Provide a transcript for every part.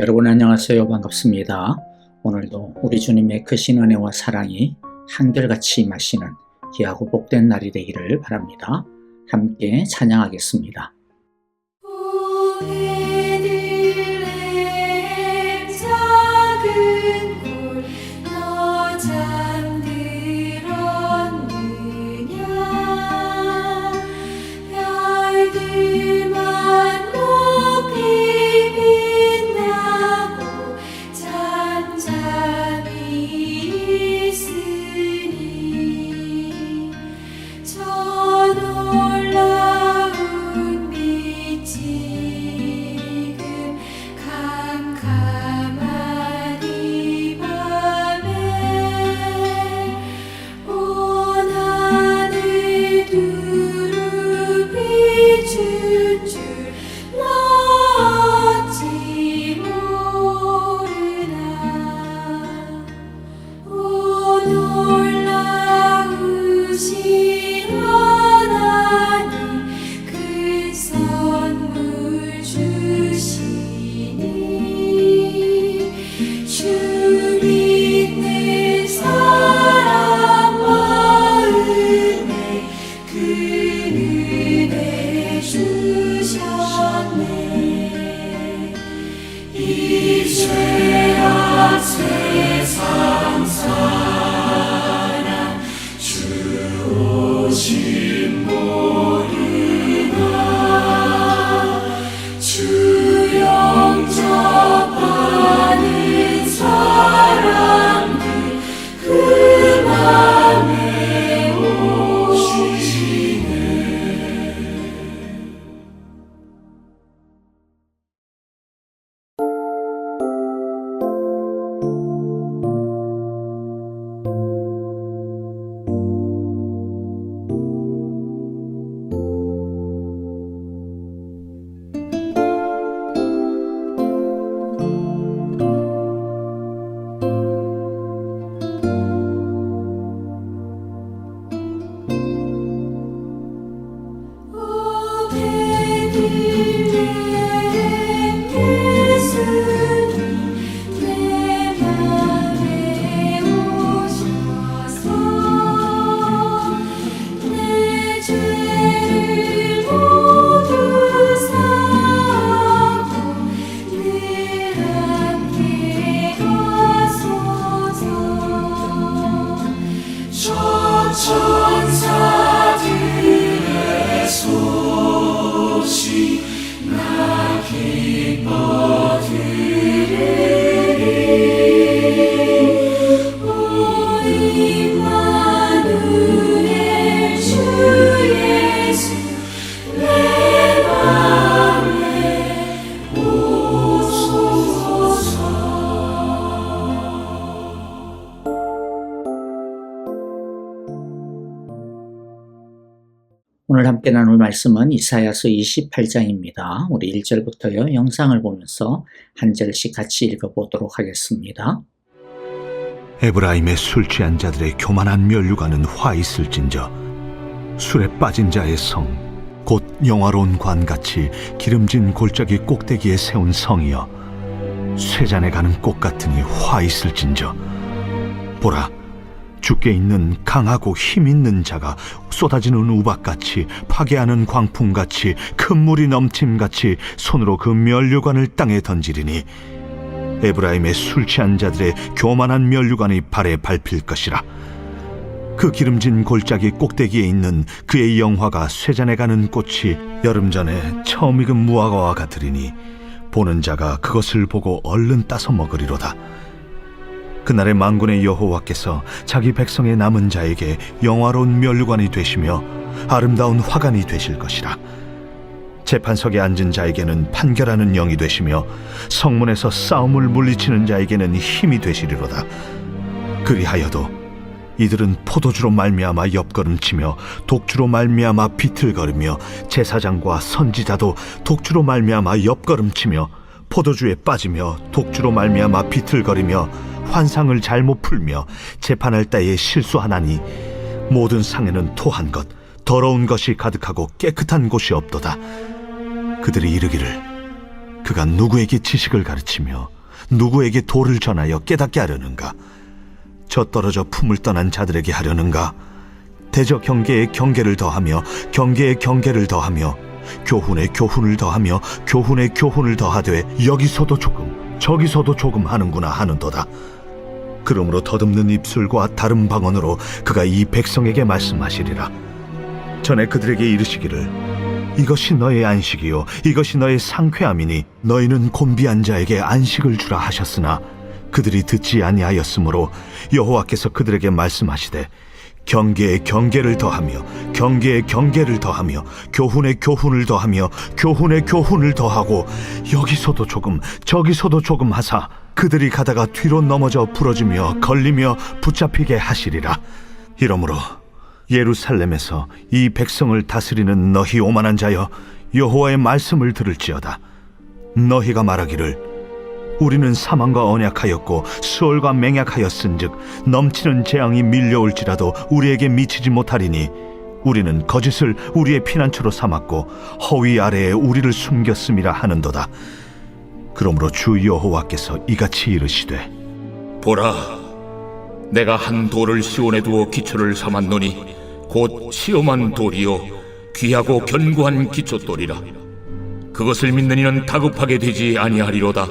여러분 안녕하세요. 반갑습니다. 오늘도 우리 주님의 크신 은혜와 사랑이 한결같이 임하시는 귀하고 복된 날이 되기를 바랍니다. 함께 찬양하겠습니다. 오늘 함께 나눌 말씀은 이사야서 28장입니다. 우리 1절부터요. 영상을 보면서 한 절씩 같이 읽어보도록 하겠습니다. 에브라임의 술 취한 자들의 교만한 멸류관은 화 있을진저 술에 빠진 자의 성 곧 영화로운 관같이 기름진 골짜기 꼭대기에 세운 성이여 쇠잔에 가는 꽃 같으니 화 있을진저 보라 죽게 있는 강하고 힘 있는 자가 쏟아지는 우박같이 파괴하는 광풍같이 큰 물이 넘침같이 손으로 그 멸류관을 땅에 던지리니 에브라임의 술 취한 자들의 교만한 멸류관이 발에 밟힐 것이라. 그 기름진 골짜기 꼭대기에 있는 그의 영화가 쇠잔에 가는 꽃이 여름 전에 처음 익은 무화과와 같으리니 보는 자가 그것을 보고 얼른 따서 먹으리로다. 그날의 망군의 여호와께서 자기 백성의 남은 자에게 영화로운 멸류관이 되시며 아름다운 화관이 되실 것이라. 재판석에 앉은 자에게는 판결하는 영이 되시며 성문에서 싸움을 물리치는 자에게는 힘이 되시리로다. 그리하여도 이들은 포도주로 말미암아 옆걸음치며 독주로 말미암아 비틀거리며 제사장과 선지자도 독주로 말미암아 옆걸음치며 포도주에 빠지며 독주로 말미암아 비틀거리며 환상을 잘못 풀며 재판할 때에 실수하나니 모든 상에는 토한 것 더러운 것이 가득하고 깨끗한 곳이 없도다. 그들이 이르기를 그가 누구에게 지식을 가르치며 누구에게 도를 전하여 깨닫게 하려는가? 저 떨어져 품을 떠난 자들에게 하려는가? 대저 경계에 경계를 더하며 경계에 경계를 더하며 교훈에 교훈을 더하며 교훈에 교훈을 더하되 여기서도 조금 저기서도 조금 하는구나 하는도다. 그러므로 더듬는 입술과 다른 방언으로 그가 이 백성에게 말씀하시리라. 전에 그들에게 이르시기를 이것이 너의 안식이요 이것이 너의 상쾌함이니 너희는 곤비한 자에게 안식을 주라 하셨으나 그들이 듣지 아니하였으므로 여호와께서 그들에게 말씀하시되 경계에 경계를 더하며 경계에 경계를 더하며 교훈에 교훈을 더하며 교훈에 교훈을 더하고 여기서도 조금 저기서도 조금 하사 그들이 가다가 뒤로 넘어져 부러지며 걸리며 붙잡히게 하시리라. 이러므로 예루살렘에서 이 백성을 다스리는 너희 오만한 자여 여호와의 말씀을 들을지어다. 너희가 말하기를 우리는 사망과 언약하였고 수월과 맹약하였은즉 넘치는 재앙이 밀려올지라도 우리에게 미치지 못하리니 우리는 거짓을 우리의 피난처로 삼았고 허위 아래에 우리를 숨겼음이라 하는도다 그러므로 주 여호와께서 이같이 이르시되 보라, 내가 한 돌을 시온에 두어 기초를 삼았노니 곧 시험한 돌이요 귀하고 견고한 기초돌이라. 그것을 믿는 이는 다급하게 되지 아니하리로다.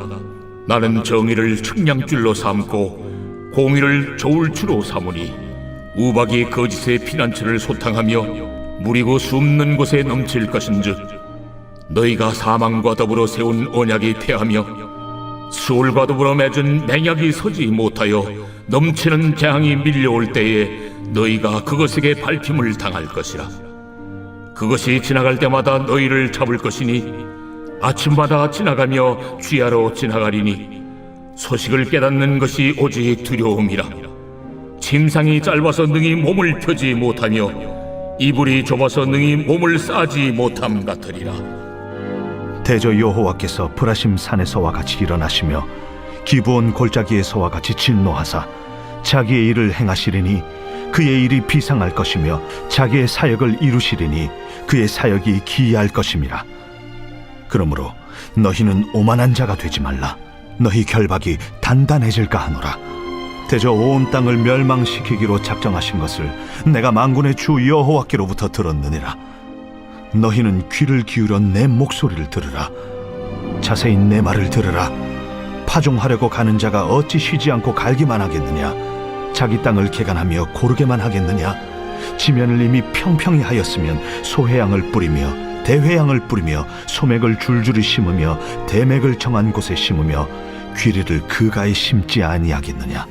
나는 정의를 측량줄로 삼고 공의를 저울추로 삼으니 우박이 거짓의 피난처를 소탕하며 무리고 숨는 곳에 넘칠 것인즉 너희가 사망과 더불어 세운 언약이 패하며 수월과 더불어 맺은 맹약이 서지 못하여 넘치는 재앙이 밀려올 때에 너희가 그것에게 밟힘을 당할 것이라. 그것이 지나갈 때마다 너희를 잡을 것이니 아침마다 지나가며 쥐하러 지나가리니 소식을 깨닫는 것이 오직 두려움이라. 침상이 짧아서 능히 몸을 펴지 못하며 이불이 좁아서 능히 몸을 싸지 못함 같으리라. 대저 여호와께서 브라심 산에서와 같이 일어나시며 기브온 골짜기에서와 같이 진노하사 자기의 일을 행하시리니 그의 일이 비상할 것이며 자기의 사역을 이루시리니 그의 사역이 기이할 것임이라. 그러므로 너희는 오만한 자가 되지 말라. 너희 결박이 단단해질까 하노라. 대저 온 땅을 멸망시키기로 작정하신 것을 내가 만군의 주 여호와께로부터 들었느니라 너희는 귀를 기울여 내 목소리를 들으라. 자세히 내 말을 들으라. 파종하려고 가는 자가 어찌 쉬지 않고 갈기만 하겠느냐? 자기 땅을 개간하며 고르게만 하겠느냐? 지면을 이미 평평히 하였으면 소해양을 뿌리며 대회양을 뿌리며 소맥을 줄줄이 심으며 대맥을 정한 곳에 심으며 귀리를 그 가에 심지 아니하겠느냐?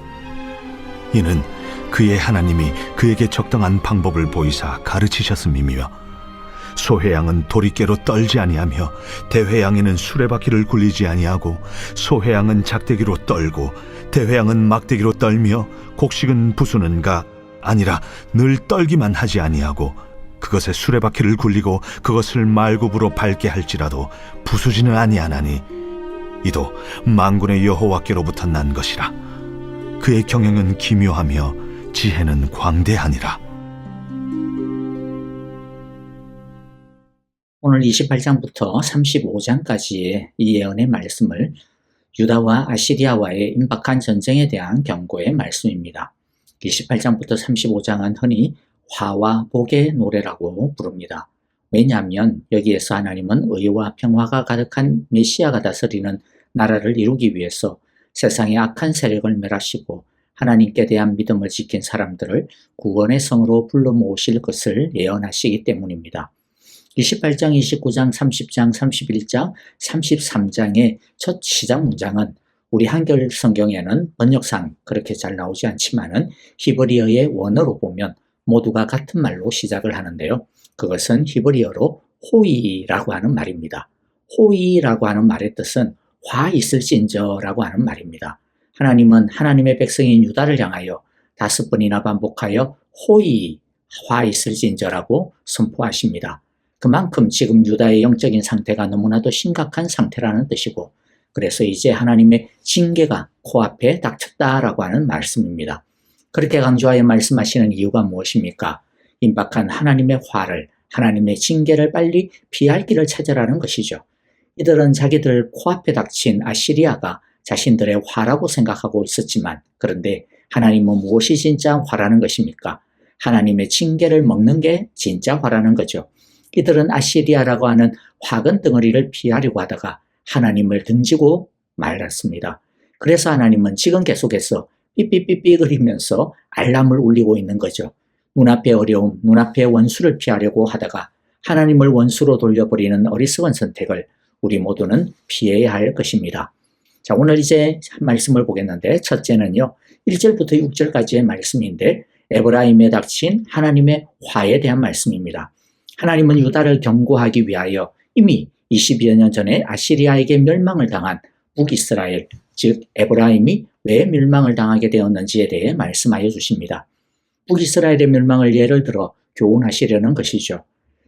이는 그의 하나님이 그에게 적당한 방법을 보이사 가르치셨음이며 소회양은 도리깨로 떨지 아니하며 대회양에는 수레바퀴를 굴리지 아니하고 소회양은 작대기로 떨고 대회양은 막대기로 떨며 곡식은 부수는가 아니라 늘 떨기만 하지 아니하고 그것에 수레바퀴를 굴리고 그것을 말굽으로 밟게 할지라도 부수지는 아니하나니 이도 만군의 여호와께로부터 난 것이라. 그의 경영은 기묘하며 지혜는 광대하니라 오늘 28장부터 35장까지의 이 예언의 말씀을 유다와 아시리아와의 임박한 전쟁에 대한 경고의 말씀입니다. 28장부터 35장은 흔히 화와 복의 노래라고 부릅니다. 왜냐하면 여기에서 하나님은 의와 평화가 가득한 메시아가 다스리는 나라를 이루기 위해서 세상의 악한 세력을 멸하시고 하나님께 대한 믿음을 지킨 사람들을 구원의 성으로 불러 모으실 것을 예언하시기 때문입니다. 28장, 29장, 30장, 31장, 33장의 첫 시작 문장은 우리 한글 성경에는 번역상 그렇게 잘 나오지 않지만은 히브리어의 원어로 보면 모두가 같은 말로 시작을 하는데요. 그것은 히브리어로 호이라고 하는 말입니다. 호이라고 하는 말의 뜻은 화 있을진저라고 하는 말입니다. 하나님은 하나님의 백성인 유다를 향하여 다섯 번이나 반복하여 호이, 화 있을진저라고 선포하십니다. 그만큼 지금 유다의 영적인 상태가 너무나도 심각한 상태라는 뜻이고 그래서 이제 하나님의 징계가 코앞에 닥쳤다라고 하는 말씀입니다. 그렇게 강조하여 말씀하시는 이유가 무엇입니까? 임박한 하나님의 화를 하나님의 징계를 빨리 피할 길을 찾으라는 것이죠. 이들은 자기들 코앞에 닥친 아시리아가 자신들의 화라고 생각하고 있었지만 그런데 하나님은 무엇이 진짜 화라는 것입니까? 하나님의 징계를 먹는 게 진짜 화라는 거죠. 이들은 아시리아라고 하는 화근 덩어리를 피하려고 하다가 하나님을 등지고 말았습니다. 그래서 하나님은 지금 계속해서 삐삐삐삐 거리면서 알람을 울리고 있는 거죠. 눈앞의 어려움, 눈앞의 원수를 피하려고 하다가 하나님을 원수로 돌려버리는 어리석은 선택을 우리 모두는 피해야 할 것입니다. 자, 오늘 이제 한 말씀을 보겠는데, 첫째는요, 1절부터 6절까지의 말씀인데, 에브라임에 닥친 하나님의 화에 대한 말씀입니다. 하나님은 유다를 경고하기 위하여 이미 22여 년 전에 아시리아에게 멸망을 당한 북이스라엘, 즉 에브라임이 왜 멸망을 당하게 되었는지에 대해 말씀하여 주십니다. 북이스라엘의 멸망을 예를 들어 교훈하시려는 것이죠.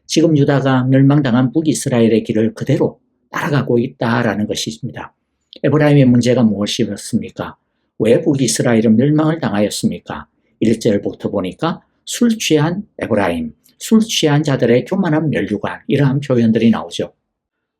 지금 유다가 멸망당한 북이스라엘의 길을 그대로 따라가고 있다라는 것입니다. 에브라임의 문제가 무엇이었습니까? 왜 북이스라엘은 멸망을 당하였습니까? 1절부터 보니까 술 취한 에브라임, 술 취한 자들의 교만한 멸류관 이러한 표현들이 나오죠.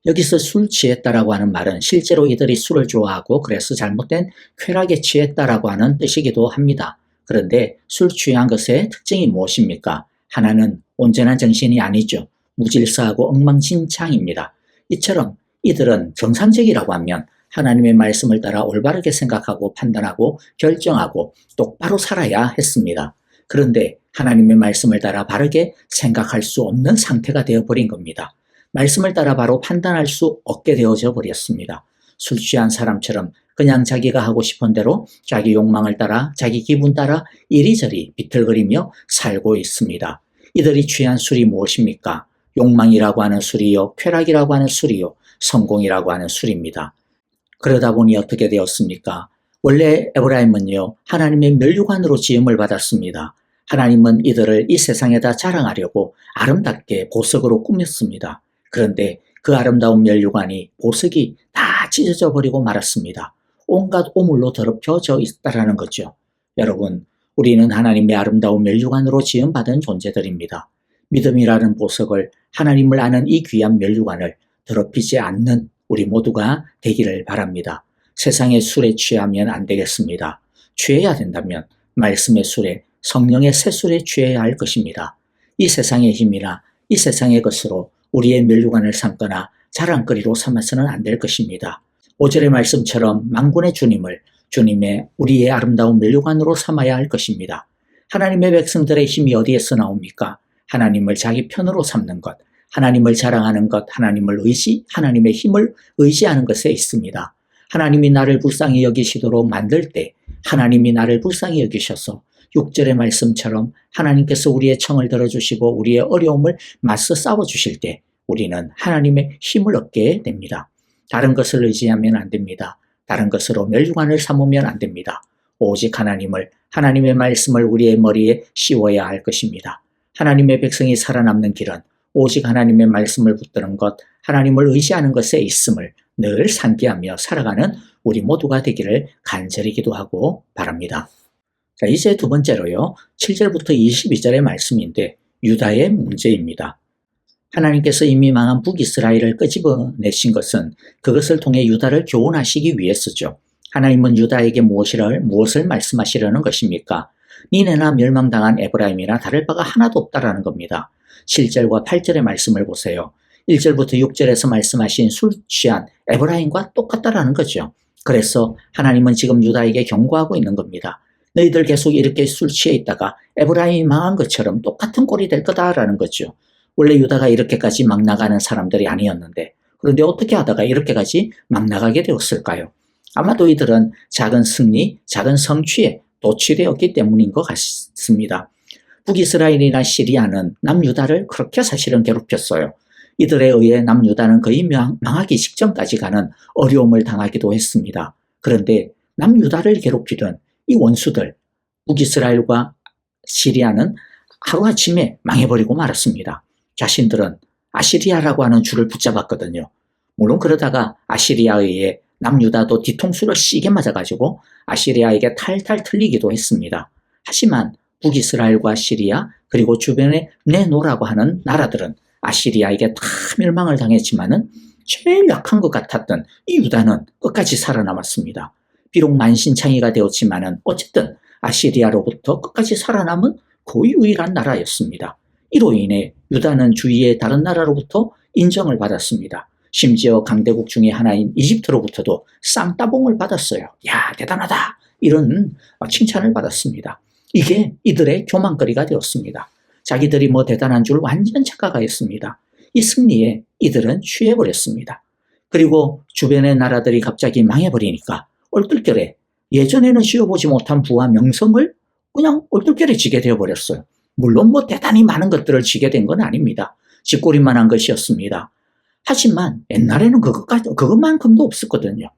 여기서 술 취했다라고 하는 말은 실제로 이들이 술을 좋아하고 그래서 잘못된 쾌락에 취했다라고 하는 뜻이기도 합니다. 그런데 술 취한 것의 특징이 무엇입니까? 하나는 온전한 정신이 아니죠. 무질서하고 엉망진창입니다. 이처럼 이들은 정상적이라고 하면 하나님의 말씀을 따라 올바르게 생각하고 판단하고 결정하고 똑바로 살아야 했습니다. 그런데 하나님의 말씀을 따라 바르게 생각할 수 없는 상태가 되어버린 겁니다. 말씀을 따라 바로 판단할 수 없게 되어져 버렸습니다. 술 취한 사람처럼 그냥 자기가 하고 싶은 대로 자기 욕망을 따라 자기 기분 따라 이리저리 비틀거리며 살고 있습니다. 이들이 취한 술이 무엇입니까? 욕망이라고 하는 술이요, 쾌락이라고 하는 술이요, 성공이라고 하는 술입니다. 그러다 보니 어떻게 되었습니까? 원래 에브라임은요, 하나님의 멸류관으로 지음을 받았습니다. 하나님은 이들을 이 세상에다 자랑하려고 아름답게 보석으로 꾸몄습니다. 그런데 그 아름다운 멸류관이 보석이 다 찢어져 버리고 말았습니다. 온갖 오물로 더럽혀져 있다라는 거죠. 여러분, 우리는 하나님의 아름다운 멸류관으로 지음받은 존재들입니다. 믿음이라는 보석을 하나님을 아는 이 귀한 멸류관을 더럽히지 않는 우리 모두가 되기를 바랍니다. 세상의 술에 취하면 안 되겠습니다. 취해야 된다면 말씀의 술에 성령의 새 술에 취해야 할 것입니다. 이 세상의 힘이나 이 세상의 것으로 우리의 멸류관을 삼거나 자랑거리로 삼아서는 안 될 것입니다. 5절의 말씀처럼 망군의 주님을 주님의 우리의 아름다운 멸류관으로 삼아야 할 것입니다. 하나님의 백성들의 힘이 어디에서 나옵니까? 하나님을 자기 편으로 삼는 것, 하나님을 자랑하는 것, 하나님을 의지, 하나님의 힘을 의지하는 것에 있습니다. 하나님이 나를 불쌍히 여기시도록 만들 때 하나님이 나를 불쌍히 여기셔서 6절의 말씀처럼 하나님께서 우리의 청을 들어주시고 우리의 어려움을 맞서 싸워주실 때 우리는 하나님의 힘을 얻게 됩니다. 다른 것을 의지하면 안 됩니다. 다른 것으로 멸류관을 삼으면 안 됩니다. 오직 하나님을, 하나님의 말씀을 우리의 머리에 씌워야 할 것입니다. 하나님의 백성이 살아남는 길은 오직 하나님의 말씀을 붙드는 것, 하나님을 의지하는 것에 있음을 늘 상기하며 살아가는 우리 모두가 되기를 간절히 기도하고 바랍니다. 자, 이제 두 번째로요. 7절부터 22절의 말씀인데 유다의 문제입니다. 하나님께서 이미 망한 북이스라엘을 끄집어내신 것은 그것을 통해 유다를 교훈하시기 위해서죠. 하나님은 유다에게 무엇이를, 무엇을 말씀하시려는 것입니까? 니네나 멸망당한 에브라임이나 다를 바가 하나도 없다라는 겁니다. 7절과 8절의 말씀을 보세요. 1절부터 6절에서 말씀하신 술 취한 에브라임과 똑같다라는 거죠. 그래서 하나님은 지금 유다에게 경고하고 있는 겁니다. 너희들 계속 이렇게 술 취해 있다가 에브라임이 망한 것처럼 똑같은 꼴이 될 거다라는 거죠. 원래 유다가 이렇게까지 막 나가는 사람들이 아니었는데 그런데 어떻게 하다가 이렇게까지 막 나가게 되었을까요? 아마도 이들은 작은 승리, 작은 성취에 도취되었기 때문인 것 같습니다. 북이스라엘이나 시리아는 남유다를 그렇게 사실은 괴롭혔어요. 이들에 의해 남유다는 거의 망하기 직전까지 가는 어려움을 당하기도 했습니다. 그런데 남유다를 괴롭히던 이 원수들, 북이스라엘과 시리아는 하루아침에 망해버리고 말았습니다. 자신들은 아시리아라고 하는 줄을 붙잡았거든요. 물론 그러다가 아시리아에 의해 남유다도 뒤통수를 시게 맞아가지고 아시리아에게 탈탈 틀리기도 했습니다. 하지만 북이스라엘과 시리아 그리고 주변에 내노라고 하는 나라들은 아시리아에게 다 멸망을 당했지만은 제일 약한 것 같았던 이 유다는 끝까지 살아남았습니다. 비록 만신창이가 되었지만은 어쨌든 아시리아로부터 끝까지 살아남은 거의 유일한 나라였습니다. 이로 인해 유다는 주위의 다른 나라로부터 인정을 받았습니다. 심지어 강대국 중의 하나인 이집트로부터도 쌍따봉을 받았어요. 야, 대단하다! 이런 칭찬을 받았습니다. 이게 이들의 교만거리가 되었습니다. 자기들이 뭐 대단한 줄 완전 착각하였습니다. 이 승리에 이들은 취해버렸습니다. 그리고 주변의 나라들이 갑자기 망해버리니까 얼떨결에 예전에는 씌워보지 못한 부와 명성을 그냥 얼떨결에 지게 되어버렸어요. 물론 뭐 대단히 많은 것들을 지게 된 건 아닙니다. 쥐꼬리만한 것이었습니다. 하지만 옛날에는 그것까지, 그것만큼도 없었거든요.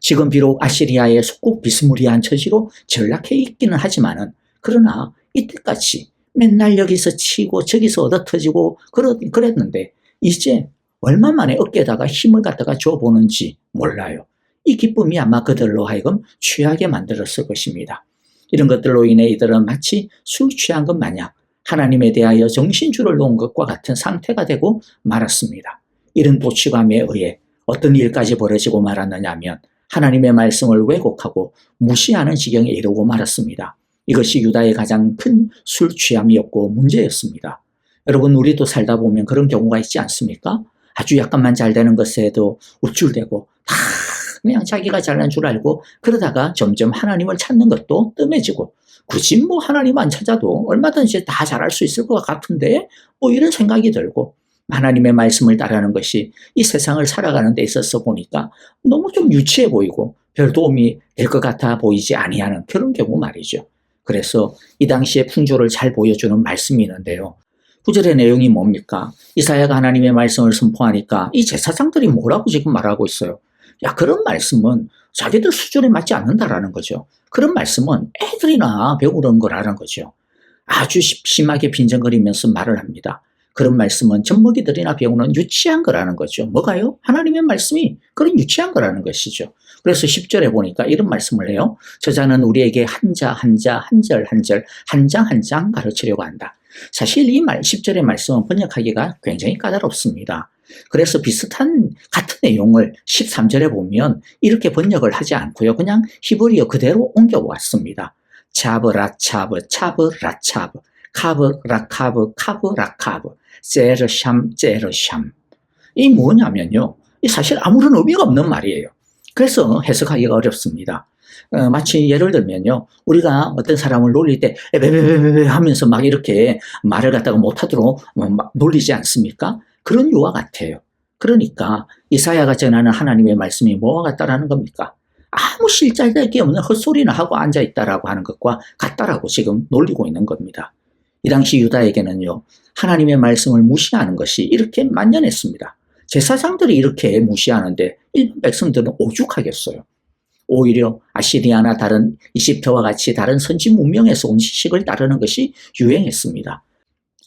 지금 비록 아시리아의 속국 비스무리한 처지로 전락해 있기는 하지만은 그러나 이때까지 맨날 여기서 치고 저기서 얻어 터지고 그랬는데 이제 얼마 만에 어깨에다가 힘을 갖다가 줘보는지 몰라요. 이 기쁨이 아마 그들로 하여금 취하게 만들었을 것입니다. 이런 것들로 인해 이들은 마치 술 취한 것 마냥 하나님에 대하여 정신줄을 놓은 것과 같은 상태가 되고 말았습니다. 이런 도취감에 의해 어떤 일까지 벌어지고 말았느냐 하면 하나님의 말씀을 왜곡하고 무시하는 지경에 이르고 말았습니다. 이것이 유다의 가장 큰 술 취함이었고 문제였습니다. 여러분 우리도 살다 보면 그런 경우가 있지 않습니까? 아주 약간만 잘 되는 것에도 우쭐대고 다 그냥 자기가 잘난 줄 알고 그러다가 점점 하나님을 찾는 것도 뜸해지고 굳이 뭐 하나님 안 찾아도 얼마든지 다 잘할 수 있을 것 같은데 뭐 이런 생각이 들고 하나님의 말씀을 따르는 것이 이 세상을 살아가는 데 있어서 보니까 너무 좀 유치해 보이고 별 도움이 될 것 같아 보이지 아니하는 그런 경우 말이죠. 그래서 이 당시에 풍조를 잘 보여주는 말씀이 있는데요. 구절의 내용이 뭡니까? 이사야가 하나님의 말씀을 선포하니까 이 제사장들이 뭐라고 지금 말하고 있어요. 야, 그런 말씀은 자기들 수준에 맞지 않는다라는 거죠. 그런 말씀은 애들이나 배우는 거라는 거죠. 아주 심하게 빈정거리면서 말을 합니다. 그런 말씀은 젖먹이들이나 배우는 유치한 거라는 거죠. 뭐가요? 하나님의 말씀이 그런 유치한 거라는 것이죠. 그래서 10절에 보니까 이런 말씀을 해요. 저자는 우리에게 한자 한자 한 절 한 절 한 장 한 장 가르치려고 한다. 사실 이 말, 10절의 말씀은 번역하기가 굉장히 까다롭습니다. 그래서 비슷한 같은 내용을 13절에 보면 이렇게 번역을 하지 않고요. 그냥 히브리어 그대로 옮겨왔습니다. 차브 라 차브 차브 라 차브 카브 라 카브 카브 라 카브 제르샴 제르샴 이 뭐냐면요. 이 사실 아무런 의미가 없는 말이에요. 그래서 해석하기가 어렵습니다. 어, 마치 예를 들면요. 우리가 어떤 사람을 놀릴 때 에베베베베 하면서 막 이렇게 말을 갖다가 못하도록 뭐막 놀리지 않습니까? 그런 유와 같아요. 그러니까 이사야가 전하는 하나님의 말씀이 뭐와 같다라는 겁니까? 아무 실잘데기 없는 헛소리나 하고 앉아있다라고 하는 것과 같다라고 지금 놀리고 있는 겁니다. 이 당시 유다에게는요, 하나님의 말씀을 무시하는 것이 이렇게 만연했습니다. 제사장들이 이렇게 무시하는데 일반 백성들은 오죽하겠어요. 오히려 아시리아나 다른 이집트와 같이 다른 선지 문명에서 온 지식을 따르는 것이 유행했습니다.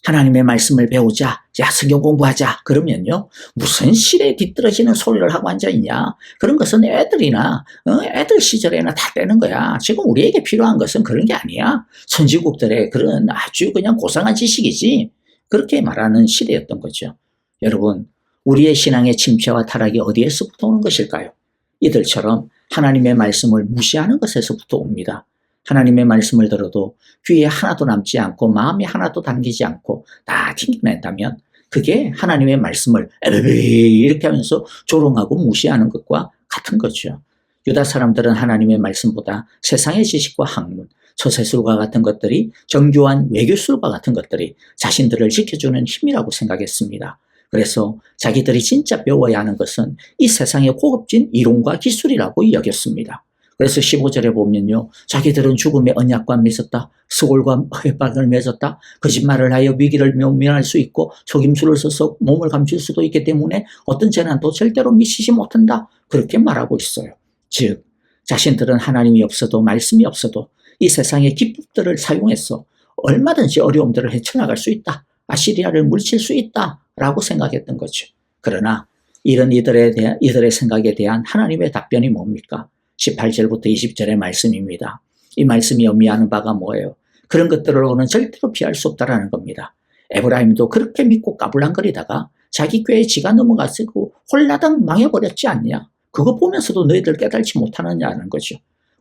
하나님의 말씀을 배우자, 야, 성경 공부하자. 그러면요, 무슨 실에 뒤떨어지는 소리를 하고 앉아 있냐. 그런 것은 애들이나, 어, 애들 시절에나 다 되는 거야. 지금 우리에게 필요한 것은 그런 게 아니야. 선지국들의 그런 아주 그냥 고상한 지식이지. 그렇게 말하는 시대였던 거죠. 여러분, 우리의 신앙의 침체와 타락이 어디에서부터 오는 것일까요? 이들처럼 하나님의 말씀을 무시하는 것에서부터 옵니다. 하나님의 말씀을 들어도 귀에 하나도 남지 않고 마음에 하나도 담기지 않고 다 튕겨낸다면 그게 하나님의 말씀을 이렇게 하면서 조롱하고 무시하는 것과 같은 거죠. 유다 사람들은 하나님의 말씀보다 세상의 지식과 학문, 처세술과 같은 것들이 정교한 외교술과 같은 것들이 자신들을 지켜주는 힘이라고 생각했습니다. 그래서 자기들이 진짜 배워야 하는 것은 이 세상의 고급진 이론과 기술이라고 여겼습니다. 그래서 15절에 보면요. 자기들은 죽음의 언약과 맺었다. 스골과 협박을 맺었다. 거짓말을 하여 위기를 면면할 수 있고 속임수를 써서 몸을 감출 수도 있기 때문에 어떤 재난도 절대로 미치지 못한다. 그렇게 말하고 있어요. 즉 자신들은 하나님이 없어도 말씀이 없어도 이 세상의 기법들을 사용해서 얼마든지 어려움들을 헤쳐나갈 수 있다. 아시리아를 물칠 수 있다. 라고 생각했던 거죠. 그러나 이런 이들에 대한, 이들의 생각에 대한 하나님의 답변이 뭡니까? 18절부터 20절의 말씀입니다. 이 말씀이 의미하는 바가 뭐예요? 그런 것들로는 절대로 피할 수 없다라는 겁니다. 에브라임도 그렇게 믿고 까불랑거리다가 자기 꾀에 지가 넘어가지고 홀라당 망해버렸지 않냐? 그거 보면서도 너희들 깨달지 못하느냐는 거죠.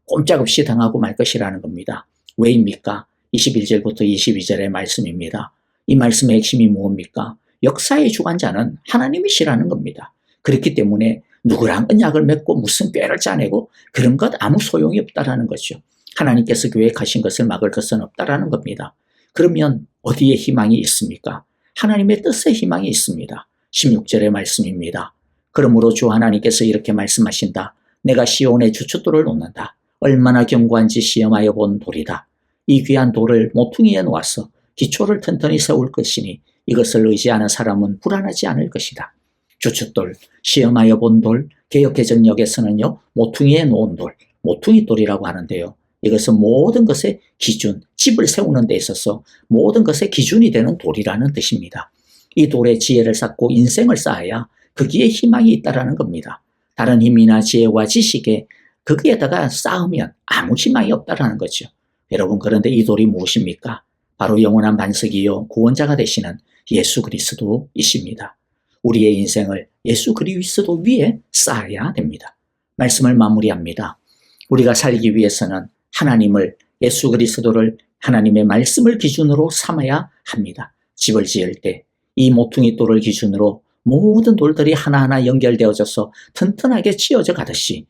꼼짝없이 당하고 말 것이라는 겁니다. 왜입니까? 21절부터 22절의 말씀입니다. 이 말씀의 핵심이 무엇입니까? 역사의 주관자는 하나님이시라는 겁니다. 그렇기 때문에 누구랑 언약을 맺고 무슨 꾀를 짜내고 그런 것 아무 소용이 없다라는 거죠. 하나님께서 계획하신 것을 막을 것은 없다라는 겁니다. 그러면 어디에 희망이 있습니까? 하나님의 뜻에 희망이 있습니다. 16절의 말씀입니다. 그러므로 주 하나님께서 이렇게 말씀하신다. 내가 시온의 주춧돌을 놓는다. 얼마나 견고한지 시험하여 본 돌이다. 이 귀한 돌을 모퉁이에 놓아서 기초를 튼튼히 세울 것이니 이것을 의지하는 사람은 불안하지 않을 것이다. 주춧돌, 시험하여 본 돌, 개혁개정역에서는요, 모퉁이에 놓은 돌, 모퉁이 돌이라고 하는데요. 이것은 모든 것의 기준, 집을 세우는 데 있어서 모든 것의 기준이 되는 돌이라는 뜻입니다. 이 돌에 지혜를 쌓고 인생을 쌓아야 거기에 희망이 있다라는 겁니다. 다른 힘이나 지혜와 지식에 거기에다가 쌓으면 아무 희망이 없다라는 거죠. 여러분 그런데 이 돌이 무엇입니까? 바로 영원한 반석이요 구원자가 되시는 예수 그리스도이십니다. 우리의 인생을 예수 그리스도 위에 쌓아야 됩니다. 말씀을 마무리합니다. 우리가 살기 위해서는 하나님을 예수 그리스도를 하나님의 말씀을 기준으로 삼아야 합니다. 집을 지을 때 이 모퉁이 돌을 기준으로 모든 돌들이 하나하나 연결되어져서 튼튼하게 지어져 가듯이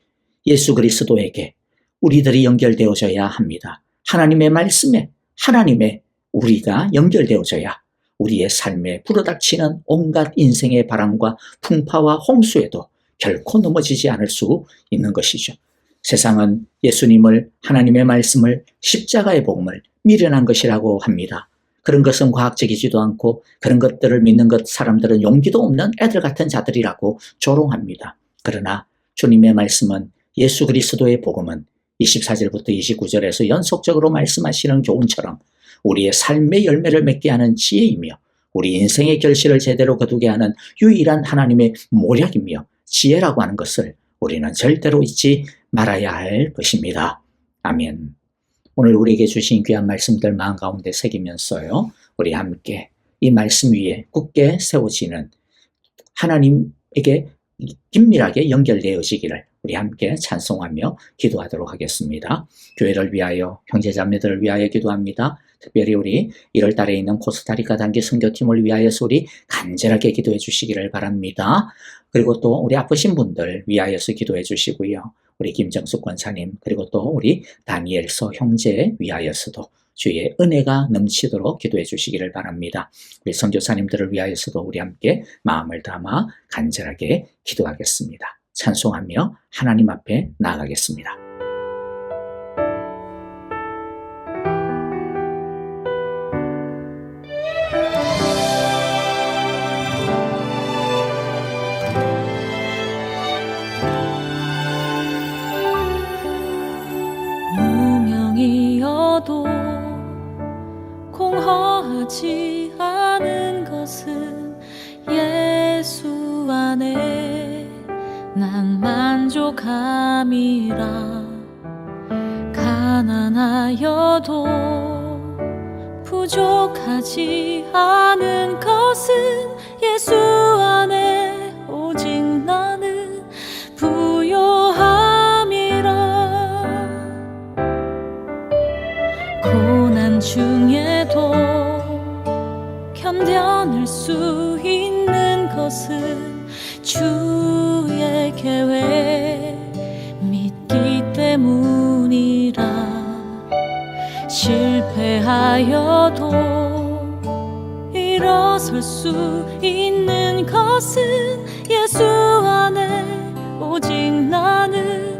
예수 그리스도에게 우리들이 연결되어져야 합니다. 하나님의 말씀에 하나님의 우리가 연결되어져야 우리의 삶에 불어닥치는 온갖 인생의 바람과 풍파와 홍수에도 결코 넘어지지 않을 수 있는 것이죠. 세상은 예수님을 하나님의 말씀을 십자가의 복음을 미련한 것이라고 합니다. 그런 것은 과학적이지도 않고 그런 것들을 믿는 것 사람들은 용기도 없는 애들 같은 자들이라고 조롱합니다. 그러나 주님의 말씀은 예수 그리스도의 복음은 24절부터 29절에서 연속적으로 말씀하시는 교훈처럼 우리의 삶의 열매를 맺게 하는 지혜이며 우리 인생의 결실을 제대로 거두게 하는 유일한 하나님의 모략이며 지혜라고 하는 것을 우리는 절대로 잊지 말아야 할 것입니다. 아멘. 오늘 우리에게 주신 귀한 말씀들 마음 가운데 새기면서요. 우리 함께 이 말씀 위에 굳게 세워지는 하나님에게 긴밀하게 연결되어지기를 우리 함께 찬송하며 기도하도록 하겠습니다. 교회를 위하여 형제자매들을 위하여 기도합니다. 특별히 우리 1월 달에 있는 코스타리카 단기 선교팀을 위하여서 우리 간절하게 기도해 주시기를 바랍니다. 그리고 또 우리 아프신 분들 위하여서 기도해 주시고요. 우리 김정숙 권사님 그리고 또 우리 다니엘서 형제 위하여서도 주의 은혜가 넘치도록 기도해 주시기를 바랍니다. 우리 선교사님들을 위하여서도 우리 함께 마음을 담아 간절하게 기도하겠습니다. 찬송하며 하나님 앞에 나아가겠습니다. 하여도 일어설 수 있는 것은 예수 안에 오직 나는